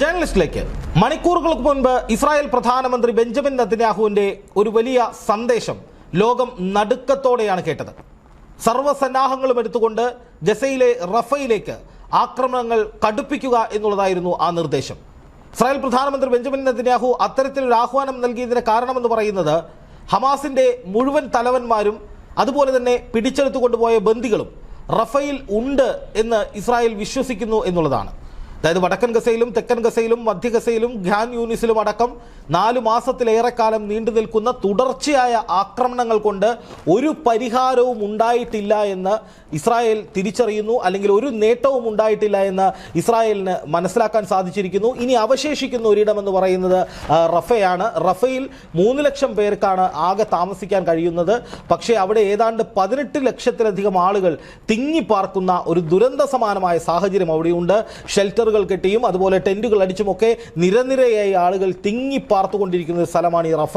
ജേർണലിസ്റ്റിലേക്ക് മണിക്കൂറുകൾക്ക് മുൻപ് ഇസ്രായേൽ പ്രധാനമന്ത്രി ബെഞ്ചമിൻ നെതന്യാഹുവിന്റെ ഒരു വലിയ സന്ദേശം ലോകം നടുക്കത്തോടെയാണ് കേട്ടത്. സർവസന്നാഹങ്ങളും എടുത്തുകൊണ്ട് ഗസയിലെ റഫയിലേക്ക് ആക്രമണങ്ങൾ കടുപ്പിക്കുക എന്നുള്ളതായിരുന്നു ആ നിർദ്ദേശം. ഇസ്രായേൽ പ്രധാനമന്ത്രി ബെഞ്ചമിൻ നെതന്യാഹു അത്തരത്തിലൊരു ആഹ്വാനം നൽകിയതിന് കാരണമെന്ന് പറയുന്നത് ഹമാസിന്റെ മുഴുവൻ തലവന്മാരും അതുപോലെ തന്നെ പിടിച്ചെടുത്തുകൊണ്ടുപോയ ബന്ദികളും റഫയിൽ ഉണ്ട് എന്ന് ഇസ്രായേൽ വിശ്വസിക്കുന്നു എന്നുള്ളതാണ്. അതായത് വടക്കൻ ഗസയിലും തെക്കൻ ഗസയിലും മധ്യ ഗസയിലും ഖാൻ യൂണിസിലും അടക്കം നാലു മാസത്തിലേറെക്കാലം നീണ്ടു നിൽക്കുന്ന തുടർച്ചയായ ആക്രമണങ്ങൾ കൊണ്ട് ഒരു പരിഹാരവും ഉണ്ടായിട്ടില്ല എന്ന് ഇസ്രായേൽ തിരിച്ചറിയുന്നു. അല്ലെങ്കിൽ ഒരു നേട്ടവും ഉണ്ടായിട്ടില്ല എന്ന് ഇസ്രായേലിന് മനസ്സിലാക്കാൻ സാധിച്ചിരിക്കുന്നു. ഇനി അവശേഷിക്കുന്ന ഒരിടമെന്ന് പറയുന്നത് റഫയാണ്. റഫയിൽ മൂന്ന് ലക്ഷം പേർക്കാണ് ആകെ താമസിക്കാൻ കഴിയുന്നത്. പക്ഷേ അവിടെ ഏതാണ്ട് പതിനെട്ട് ലക്ഷത്തിലധികം ആളുകൾ തിങ്ങിപ്പാർക്കുന്ന ഒരു ദുരന്ത സമാനമായ സാഹചര്യം അവിടെയുണ്ട്. ഷെൽട്ടറുകൾ കെട്ടിയും അതുപോലെ ടെന്റുകൾ അടിച്ചുമൊക്കെ നിരനിരയായി ആളുകൾ തിങ്ങി പാർത്തുകൊണ്ടിരിക്കുന്ന സ്ഥലമാണ് ഈ റഫ.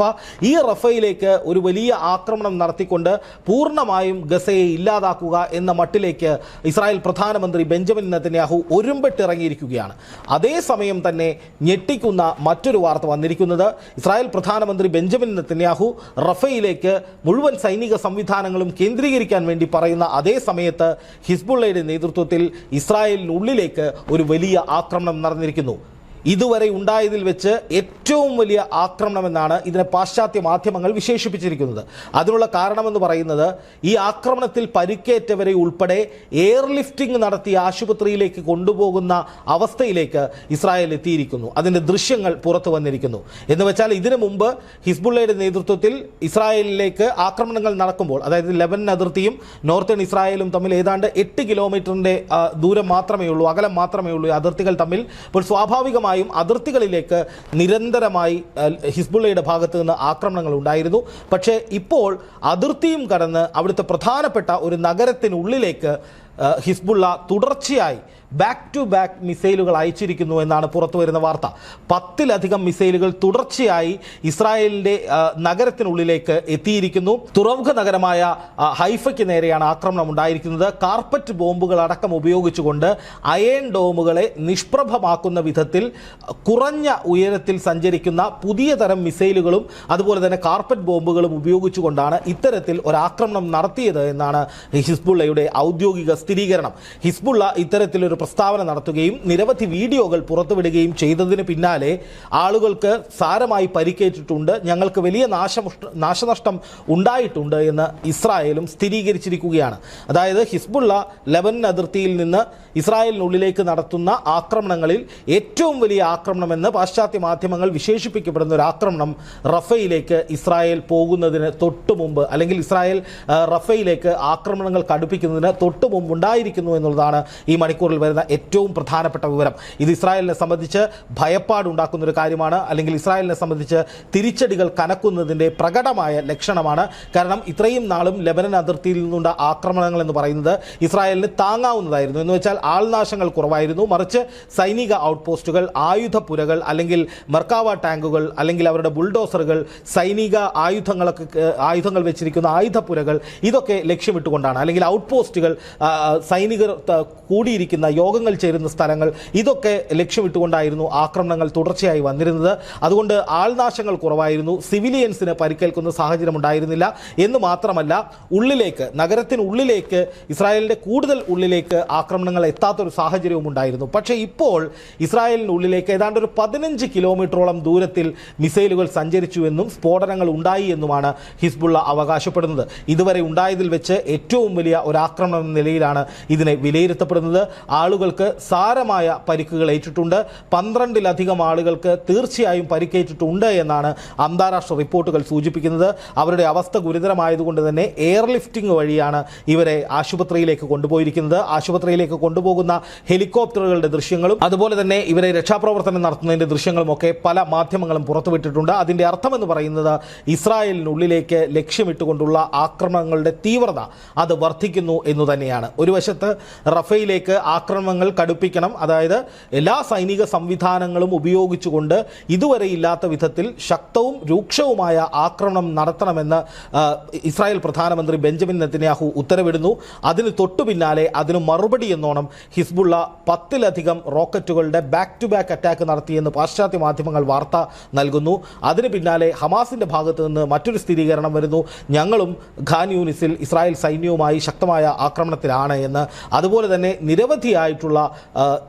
ഈ റഫയിലേക്ക് ഒരു വലിയ ആക്രമണം നടത്തിക്കൊണ്ട് പൂർണമായും ഗസയെ ഇല്ലാതാക്കുക എന്ന മട്ടിലേക്ക് ഇസ്രായേൽ പ്രധാനമന്ത്രി ബെഞ്ചമിൻ നെതന്യാഹു ഒരുമ്പെട്ടിറങ്ങിയിരിക്കുകയാണ്. അതേസമയം തന്നെ ഞെട്ടിക്കുന്ന മറ്റൊരു വാർത്ത വന്നിരിക്കുന്നത്. ഇസ്രായേൽ പ്രധാനമന്ത്രി ബെഞ്ചമിൻ നെതന്യാഹു റഫയിലേക്ക് മുഴുവൻ സൈനിക സംവിധാനങ്ങളും കേന്ദ്രീകരിക്കാൻ വേണ്ടി പറയുന്ന അതേ സമയത്ത് ഹിസ്ബുള്ളയുടെ നേതൃത്വത്തിൽ ഇസ്രായേലിനുള്ളിലേക്ക് ഒരു വലിയ ആക്രമണം നടന്നിരിക്കുന്നു. ഇതുവരെ ഉണ്ടായതിൽ വെച്ച് ഏറ്റവും വലിയ ആക്രമണമെന്നാണ് ഇതിനെ പാശ്ചാത്യ മാധ്യമങ്ങൾ വിശേഷിപ്പിച്ചിരിക്കുന്നത്. അതിനുള്ള കാരണമെന്ന് പറയുന്നത് ഈ ആക്രമണത്തിൽ പരിക്കേറ്റവരെ ഉൾപ്പെടെ എയർലിഫ്റ്റിംഗ് നടത്തി ആശുപത്രിയിലേക്ക് കൊണ്ടുപോകുന്ന അവസ്ഥയിലേക്ക് ഇസ്രായേൽ എത്തിയിരിക്കുന്നു. അതിന്റെ ദൃശ്യങ്ങൾ പുറത്തു വന്നിരിക്കുന്നു. എന്ന് വെച്ചാൽ ഇതിനു മുമ്പ് ഹിസ്ബുള്ളയുടെ നേതൃത്വത്തിൽ ഇസ്രായേലിലേക്ക് ആക്രമണങ്ങൾ നടക്കുമ്പോൾ അതായത് ലെബനൻ അതിർത്തിയും നോർത്തേൺ ഇസ്രായേലും തമ്മിൽ ഏതാണ്ട് എട്ട് കിലോമീറ്ററിന്റെ ദൂരം മാത്രമേ ഉള്ളൂ അകലം മാത്രമേ ഉള്ളൂ അതിർത്തികൾ തമ്മിൽ ഇപ്പോൾ സ്വാഭാവികമായും അതിർത്തികളിലേക്ക് നിരന്തരമായി ഹിസ്ബുള്ളയുടെ ഭാഗത്ത് നിന്ന് ആക്രമണങ്ങൾ ഉണ്ടായിരുന്നു. പക്ഷേ ഇപ്പോൾ അതിർത്തിയും കടന്ന് അവിടുത്തെ പ്രധാനപ്പെട്ട ഒരു നഗരത്തിനുള്ളിലേക്ക് ഹിസ്ബുള്ള തുടർച്ചയായി ബാക്ക് ടു ബാക്ക് മിസൈലുകൾ അയച്ചിരിക്കുന്നു എന്നാണ് പുറത്തു വരുന്ന വാർത്ത. പത്തിലധികം മിസൈലുകൾ തുടർച്ചയായി ഇസ്രായേലിന്റെ നഗരത്തിനുള്ളിലേക്ക് എത്തിയിരിക്കുന്നു. തുറമുഖ നഗരമായ ഹൈഫയ്ക്ക് നേരെയാണ് ആക്രമണം ഉണ്ടായിരിക്കുന്നത്. കാർപ്പറ്റ് ബോംബുകൾ അടക്കം ഉപയോഗിച്ചുകൊണ്ട് അയൺ ഡോമുകളെ നിഷ്പ്രഭമാക്കുന്ന വിധത്തിൽ കുറഞ്ഞ ഉയരത്തിൽ സഞ്ചരിക്കുന്ന പുതിയ തരം മിസൈലുകളും അതുപോലെ തന്നെ കാർപ്പറ്റ് ബോംബുകളും ഉപയോഗിച്ചുകൊണ്ടാണ് ഇത്തരത്തിൽ ഒരു ആക്രമണം നടത്തിയത് എന്നാണ് ഹിസ്ബുള്ളയുടെ ഔദ്യോഗിക സ്ഥിരീകരണം. ഹിസ്ബുള്ള ഇത്തരത്തിലൊരു പ്രസ്താവന നടത്തുകയും നിരവധി വീഡിയോകൾ പുറത്തുവിടുകയും ചെയ്തതിന് പിന്നാലെ ആളുകൾക്ക് സാരമായി പരിക്കേറ്റിട്ടുണ്ട്. ഞങ്ങൾക്ക് വലിയ നാശനഷ്ടം ഉണ്ടായിട്ടുണ്ട് എന്ന് ഇസ്രായേലും സ്ഥിരീകരിച്ചിരിക്കുകയാണ്. അതായത് ഹിസ്ബുള്ള ലെബനൻ അതിർത്തിയിൽ നിന്ന് ഇസ്രായേലിനുള്ളിലേക്ക് നടത്തുന്ന ആക്രമണങ്ങളിൽ ഏറ്റവും വലിയ ആക്രമണമെന്ന് പാശ്ചാത്യ മാധ്യമങ്ങൾ വിശേഷിപ്പിക്കപ്പെടുന്ന ഒരു ആക്രമണം റഫയിലേക്ക് ഇസ്രായേൽ പോകുന്നതിന് തൊട്ടു മുമ്പ് അല്ലെങ്കിൽ ഇസ്രായേൽ റഫയിലേക്ക് ആക്രമണങ്ങൾ കടുപ്പിക്കുന്നതിന് തൊട്ടു മുമ്പ് ഉണ്ടായിരിക്കുന്നു എന്നുള്ളതാണ് ഈ മണിക്കൂറിൽ വരുന്ന ഏറ്റവും പ്രധാനപ്പെട്ട വിവരം. ഇത് ഇസ്രായേലിനെ സംബന്ധിച്ച് ഭയപ്പാടുണ്ടാക്കുന്ന ഒരു കാര്യമാണ് അല്ലെങ്കിൽ ഇസ്രായേലിനെ സംബന്ധിച്ച് തിരിച്ചടികൾ കനക്കുന്നതിന്റെ പ്രകടമായ ലക്ഷണമാണ്. കാരണം ഇത്രയും നാളും ലെബനൻ അതിർത്തിയിൽ നിന്നുണ്ട ആക്രമണങ്ങൾ എന്ന് പറയുന്നത് ഇസ്രായേലിന് താങ്ങാവുന്നതായിരുന്നു. എന്ന് വെച്ചാൽ ആൾനാശങ്ങൾ കുറവായിരുന്നു. മറിച്ച് സൈനിക ഔട്ട് പോസ്റ്റുകൾ ആയുധപ്പുരകൾ അല്ലെങ്കിൽ മർക്കാവ ടാങ്കുകൾ അല്ലെങ്കിൽ അവരുടെ ബുൾഡോസറുകൾ സൈനിക ആയുധങ്ങളൊക്കെ ആയുധങ്ങൾ വെച്ചിരിക്കുന്ന ആയുധപ്പുരകൾ ഇതൊക്കെ ലക്ഷ്യമിട്ടുകൊണ്ടാണ്. അല്ലെങ്കിൽ ഔട്ട്പോസ്റ്റുകൾ ആ, ആ, സൈനികർ കൂടിയിരിക്കുന്ന യോഗങ്ങൾ ചേരുന്ന സ്ഥലങ്ങൾ ഇതൊക്കെ ലക്ഷ്യമിട്ടുകൊണ്ടായിരുന്നു ആക്രമണങ്ങൾ തുടർച്ചയായി വന്നിരുന്നത്. അതുകൊണ്ട് ആൾനാശങ്ങൾ കുറവായിരുന്നു. സിവിലിയൻസിന് പരിക്കേൽക്കുന്ന സാഹചര്യം ഉണ്ടായിരുന്നില്ല. എന്ന് മാത്രമല്ല ഉള്ളിലേക്ക് നഗരത്തിനുള്ളിലേക്ക് ഇസ്രായേലിന്റെ കൂടുതൽ ഉള്ളിലേക്ക് ആക്രമണങ്ങൾ എത്താത്തൊരു സാഹചര്യവും ഉണ്ടായിരുന്നു. പക്ഷേ ഇപ്പോൾ ഇസ്രായേലിനുള്ളിലേക്ക് ഏതാണ്ട് ഒരു പതിനഞ്ച് കിലോമീറ്ററോളം ദൂരത്തിൽ മിസൈലുകൾ സഞ്ചരിച്ചുവെന്നും സ്ഫോടനങ്ങൾ ഉണ്ടായി എന്നുമാണ് ഹിസ്ബുള്ള അവകാശപ്പെടുന്നത്. ഇതുവരെ ഉണ്ടായതിൽ വെച്ച് ഏറ്റവും വലിയ ഒരു ആക്രമണം നിലയിലാണ് ഇതിനെ വിലയിരുത്തപ്പെടുന്നത്. ആളുകൾക്ക് സാരമായ പരിക്കുകൾ ഏറ്റിട്ടുണ്ട്. പന്ത്രണ്ടിലധികം ആളുകൾക്ക് തീർച്ചയായും പരിക്കേറ്റിട്ടുണ്ട് എന്നാണ് അന്താരാഷ്ട്ര റിപ്പോർട്ടുകൾ സൂചിപ്പിക്കുന്നത്. അവരുടെ അവസ്ഥ ഗുരുതരമായതുകൊണ്ട് തന്നെ എയർലിഫ്റ്റിംഗ് വഴിയാണ് ഇവരെ ആശുപത്രിയിലേക്ക് കൊണ്ടുപോയിരിക്കുന്നത്. ആശുപത്രിയിലേക്ക് കൊണ്ടുപോകുന്ന ഹെലികോപ്റ്ററുകളുടെ ദൃശ്യങ്ങളും അതുപോലെ തന്നെ ഇവരെ രക്ഷാപ്രവർത്തനം നടത്തുന്നതിന്റെ ദൃശ്യങ്ങളും ഒക്കെ പല മാധ്യമങ്ങളും പുറത്തുവിട്ടിട്ടുണ്ട്. അതിന്റെ അർത്ഥമെന്ന് പറയുന്നത് ഇസ്രായേലിനുള്ളിലേക്ക് ലക്ഷ്യമിട്ടുകൊണ്ടുള്ള ആക്രമണങ്ങളുടെ തീവ്രത അത് വർദ്ധിക്കുന്നു എന്നു തന്നെയാണ്. ഒരു വശത്ത് റഫയിലേക്ക് ആക്രമണം ആക്രമണങ്ങൾ കടുപ്പിക്കണം. അതായത് എല്ലാ സൈനിക സംവിധാനങ്ങളും ഉപയോഗിച്ചുകൊണ്ട് ഇതുവരെ ഇല്ലാത്ത വിധത്തിൽ ശക്തവും രൂക്ഷവുമായ ആക്രമണം നടത്തണമെന്ന് ഇസ്രായേൽ പ്രധാനമന്ത്രി ബെഞ്ചമിൻ നെത്തന്യാഹു ഉത്തരവിടുന്നു. അതിന് തൊട്ടു പിന്നാലെ അതിന് മറുപടി എന്നോണം ഹിസ്ബുള്ള പത്തിലധികം റോക്കറ്റുകളുടെ ബാക്ക് ടു ബാക്ക് അറ്റാക്ക് നടത്തിയെന്ന് പാശ്ചാത്യ മാധ്യമങ്ങൾ വാർത്ത നൽകുന്നു. അതിന് പിന്നാലെ ഹമാസിന്റെ ഭാഗത്ത് നിന്ന് മറ്റൊരു സ്ഥിരീകരണം വരുന്നു. ഞങ്ങളും ഖാൻ യൂനിസിൽ ഇസ്രായേൽ സൈന്യവുമായി ശക്തമായ ആക്രമണത്തിലാണ്. എന്ന്. അതുപോലെ തന്നെ നിരവധിയായിട്ടുള്ള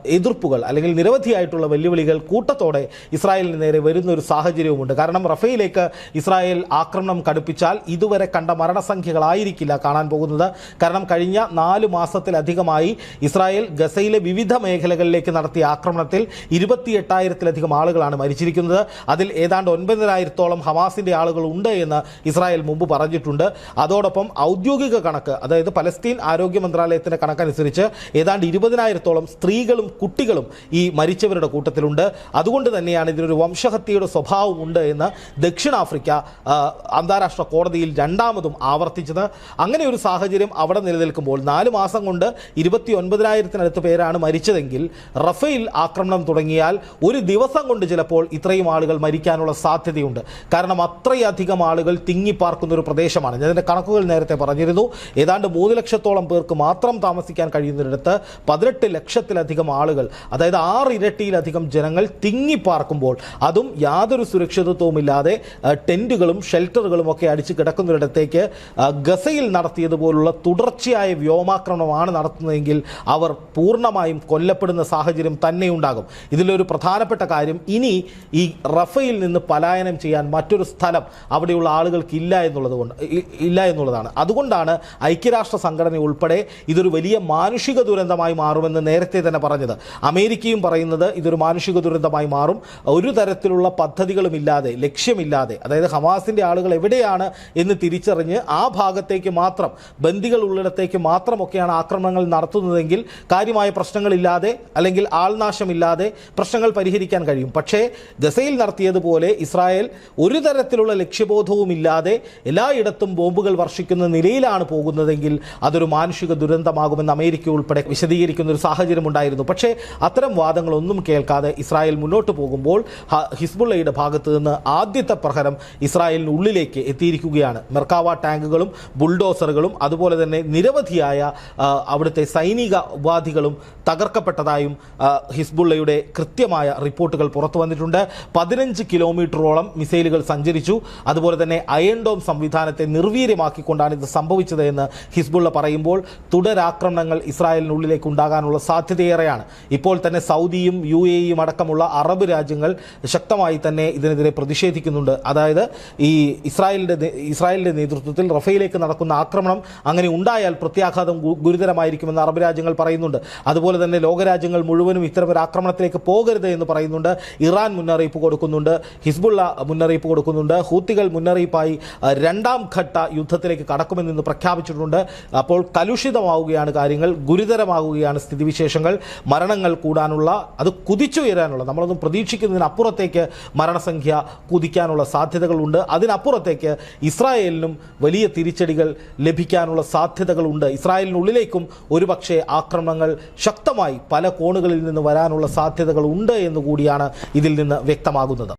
എതിർപ്പുകൾ അല്ലെങ്കിൽ നിരവധിയായിട്ടുള്ള വെല്ലുവിളികൾ കൂട്ടത്തോടെ ഇസ്രായേലിന് നേരെ വരുന്ന ഒരു സാഹചര്യവുമുണ്ട്. കാരണം റഫയിലേക്ക് ഇസ്രായേൽ ആക്രമണം കടുപ്പിച്ചാൽ ഇതുവരെ കണ്ട മരണസംഖ്യകളായിരിക്കില്ല കാണാൻ പോകുന്നത്. കാരണം കഴിഞ്ഞ നാല് മാസത്തിലധികമായി ഇസ്രായേൽ ഗസയിലെ വിവിധ മേഖലകളിലേക്ക് നടത്തിയ ആക്രമണത്തിൽ ഇരുപത്തിയെട്ടായിരത്തിലധികം ആളുകളാണ് മരിച്ചിരിക്കുന്നത്. അതിൽ ഏതാണ്ട് ഒൻപതിനായിരത്തോളം ഹമാസിന്റെ ആളുകൾ ഉണ്ട് എന്ന് ഇസ്രായേൽ മുമ്പ് പറഞ്ഞിട്ടുണ്ട്. അതോടൊപ്പം ഔദ്യോഗിക കണക്ക് അതായത് പലസ്തീൻ ആരോഗ്യ മന്ത്രാലയത്തിന്റെ കണക്കനുസരിച്ച് ഏതാണ്ട് ഇരുപതിനായിരത്തോളം സ്ത്രീകളും കുട്ടികളും ഈ മരിച്ചവരുടെ കൂട്ടത്തിലുണ്ട്. അതുകൊണ്ട് തന്നെയാണ് ഇതിനൊരു വംശഹത്യയുടെ സ്വഭാവമുണ്ട് എന്ന് ദക്ഷിണാഫ്രിക്ക അന്താരാഷ്ട്ര കോടതിയിൽ രണ്ടാമതും ആവർത്തിച്ചത്. അങ്ങനെ ഒരു സാഹചര്യം അവിടെ നിലനിൽക്കുമ്പോൾ നാല് മാസം കൊണ്ട് ഇരുപത്തി ഒൻപതിനായിരത്തിനടുത്ത് പേരാണ് മരിച്ചതെങ്കിൽ റഫേൽ ആക്രമണം തുടങ്ങിയാൽ ഒരു ദിവസം കൊണ്ട് ചിലപ്പോൾ ഇത്രയും ആളുകൾ മരിക്കാനുള്ള സാധ്യതയുണ്ട്. കാരണം അത്രയധികം ആളുകൾ തിങ്ങിപ്പാർക്കുന്ന ഒരു പ്രദേശമാണ്. ഞാൻ ഇതിന്റെ കണക്കുകൾ നേരത്തെ പറഞ്ഞിരുന്നു. ഏതാണ്ട് മൂന്ന് ലക്ഷത്തോളം പേർക്ക് മാത്രം താമസിക്കാൻ കഴിയുന്നിടത്ത് പതിനെട്ട് ലക്ഷത്തിലധികം ആളുകൾ അതായത് ആറ് ഇരട്ടിയിലധികം ജനങ്ങൾ തിങ്ങിപ്പാർക്കുമ്പോൾ അതും യാതൊരു സുരക്ഷിതത്വവുമില്ലാതെ ടെന്റുകളും ഷെൽട്ടറുകളും ഒക്കെ അടിച്ച് കിടക്കുന്നിടത്തേക്ക് ആ, ഗസയിൽ നടത്തിയതുപോലുള്ള തുടർച്ചയായ വ്യോമാക്രമണമാണ് നടത്തുന്നതെങ്കിൽ അവർ പൂർണമായും കൊല്ലപ്പെടുന്ന സാഹചര്യം തന്നെ ഉണ്ടാകും ഇതിലൊരു പ്രധാനപ്പെട്ട കാര്യം ഇനി ഈ റഫയിൽ നിന്ന് പലായനം ചെയ്യാൻ മറ്റൊരു സ്ഥലം അവിടെയുള്ള ആളുകൾക്ക് ഇല്ല എന്നുള്ളത് കൊണ്ട് ഇല്ല എന്നുള്ളതാണ്. അതുകൊണ്ടാണ് ഐക്യരാഷ്ട്ര സംഘടന ഉൾപ്പെടെ ഇതൊരു വലിയ മാനുഷിക ദുരന്തമായി മാറുമെന്ന് നേരത്തെ തന്നെ പറഞ്ഞത്. അമേരിക്കയും പറയുന്നത് ഇതൊരു മാനുഷിക ദുരന്തമായി മാറും. ഒരു തരത്തിലുള്ള പദ്ധതികളുമില്ലാതെ ലക്ഷ്യമില്ലാതെ അതായത് ഹമാസിന്റെ ആളുകൾ എവിടെയാണ് എന്ന് തിരിച്ചറിഞ്ഞ് ആ ഭാഗത്തേക്ക് മാത്രം ബന്ദികൾ ഉള്ളിടത്തേക്ക് മാത്രമൊക്കെയാണ് ആക്രമണങ്ങൾ നടത്തുന്നതെങ്കിൽ കാര്യമായ പ്രശ്നങ്ങളില്ലാതെ അല്ലെങ്കിൽ ആൾനാശമില്ലാതെ പ്രശ്നങ്ങൾ പരിഹരിക്കാൻ കഴിയും. പക്ഷേ ഗസയിൽ നടത്തിയതുപോലെ ഇസ്രായേൽ ഒരു തരത്തിലുള്ള ലക്ഷ്യബോധവുമില്ലാതെ എല്ലായിടത്തും ബോംബുകൾ വർഷിക്കുന്ന നിലയിലാണ് പോകുന്നതെങ്കിൽ അതൊരു മാനുഷിക ദുരന്തമാകുമെന്ന് അമേരിക്ക ഉൾപ്പെടെ വിശദീകരിക്കുന്ന ഒരു സാഹചര്യം ഉണ്ടായിരുന്നു. പക്ഷേ അത്തരം വാദങ്ങളൊന്നും കേൾക്കാതെ ഇസ്രായേൽ മുന്നോട്ട് പോകുമ്പോൾ ഹിസ്ബുള്ളയുടെ ഭാഗത്ത് നിന്ന് ആദ്യത്തെ പ്രഹരം ഇസ്രായേലിന് ഉള്ളിലേക്ക് എത്തിയിരിക്കുകയാണ്. മെർക്കാവ ടാങ്കുകളും ബുൾഡോസറുകളും അതുപോലെ തന്നെ നിരവധിയായ അവിടുത്തെ സൈനിക ഉപാധികളും തകർക്കപ്പെട്ടതായും ഹിസ്ബുള്ളയുടെ കൃത്യമായ റിപ്പോർട്ടുകൾ പുറത്തു വന്നിട്ടുണ്ട്. പതിനഞ്ച് കിലോമീറ്ററോളം മിസൈലുകൾ സഞ്ചരിച്ചു. അതുപോലെ തന്നെ അയൺ ഡോം സംവിധാനത്തെ നിർവീര്യമാക്കിക്കൊണ്ടാണ് ഇത് സംഭവിച്ചത് എന്ന് ഹിസ്ബുള്ള പറയുമ്പോൾ തുടരാക്രമണങ്ങൾ ഇസ്രായേലിനുള്ളിലേക്ക് ഉണ്ടാകാനുള്ള സാധ്യതയേറെയാണ്. ഇപ്പോൾ തന്നെ സൗദിയും യു എയും അടക്കമുള്ള അറബ് രാജ്യങ്ങൾ ശക്തമായി തന്നെ ഇതിനെതിരെ പ്രതിഷേധിക്കുന്നുണ്ട്. അതായത് ഈ ഇസ്രായേലിന്റെ ഇസ്രായേലിന്റെ നേതൃത്വത്തിൽ റഫയിലേക്ക് നടക്കുന്ന ആക്രമണം അങ്ങനെ ഉണ്ടായാൽ പ്രത്യാഘാതം ഗുരുതരമായിരിക്കുമെന്ന് അറബ് രാജ്യങ്ങൾ പറയുന്നുണ്ട്. അതുപോലെ തന്നെ ലോകരാജ്യങ്ങൾ മുഴുവനും ഇത്തരമൊരു ആക്രമണത്തിലേക്ക് പോകരുത് എന്ന് പറയുന്നുണ്ട്. ഇറാൻ മുന്നറിയിപ്പ് കൊടുക്കുന്നുണ്ട്. ഹിസ്ബുള്ള മുന്നറിയിപ്പ് കൊടുക്കുന്നുണ്ട്. ഹൂത്തികൾ മുന്നറിയിപ്പായി രണ്ടാം ഘട്ട യുദ്ധത്തിലേക്ക് കടക്കുമെന്ന് പ്രഖ്യാപിച്ചിട്ടുണ്ട്. അപ്പോൾ കലുഷിതമാവുകയാണ് കാര്യങ്ങൾ ഗുരുതരമാവുകയാണ് സ്ഥിതിവിശേഷങ്ങൾ മരണങ്ങൾ കൂടാനുള്ള അത് കുതിച്ചുയരാനുള്ള നമ്മളൊന്നും പ്രതീക്ഷിക്കുന്നതിനപ്പുറത്തേക്ക് മരണസംഖ്യ കുതിക്കാനുള്ള സാധ്യതകളുണ്ട്. അതിനപ്പുറത്തേക്ക് ഇസ്രായേലിനും വലിയ തിരിച്ചടികൾ ലഭിക്കാനുള്ള സാധ്യതകളുണ്ട്. ഇസ്രായേലിനുള്ളിലേക്കും ഒരുപക്ഷെ ആക്രമണങ്ങൾ ശക്തമായി പല കോണുകളിൽ നിന്ന് വരാനുള്ള സാധ്യതകളുണ്ട് എന്നുകൂടിയാണ് ഇതിൽ നിന്ന് വ്യക്തമാകുന്നത്.